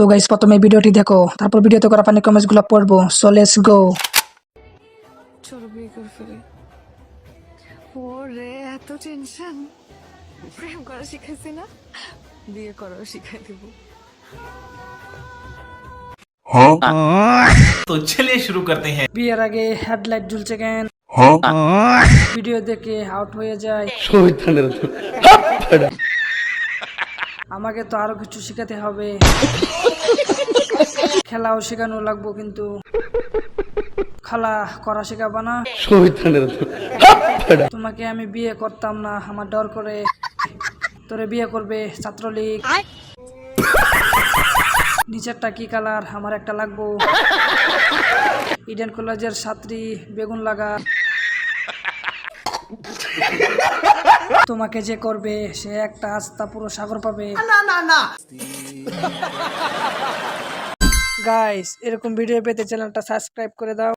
তো গাইস প্রথমে ভিডিওটি দেখো। তারপর ভিডিওতে করা পানি কমেন্টসগুলো পড়ব। সো লেটস গো ওরে এত টেনশন প্রেম করা শিখাইছি না। বিয়ে করাও শিখাই দেবো। হ্যাঁ। তো চলে শুরু করতে হ্যাঁ। বিয়ের আগে হেডলাইট জ্বলছে কেন? হ্যাঁ। ভিডিও দেখে আউট হয়ে যায়। আমাকে তো আরও কিছু শেখাতে হবে। খেলাও শেখানো লাগবো কিন্তু। খালা করা শেখাবা না। তোমাকে আমি বিয়ে করতাম না আমার ডর করে। তোরে বিয়ে করবে ছাত্রলীগ। নিচেরটা কি কালার? আমার একটা লাগবো। ইডেন কলেজের ছাত্রী বেগুন লাগা। তোমাকে যে করবে সে একটা আস্থা পুরো সাগর পাবে। গাইস এরকম ভিডিও পেতে চ্যানেলটা সাবস্ক্রাইব করে দাও।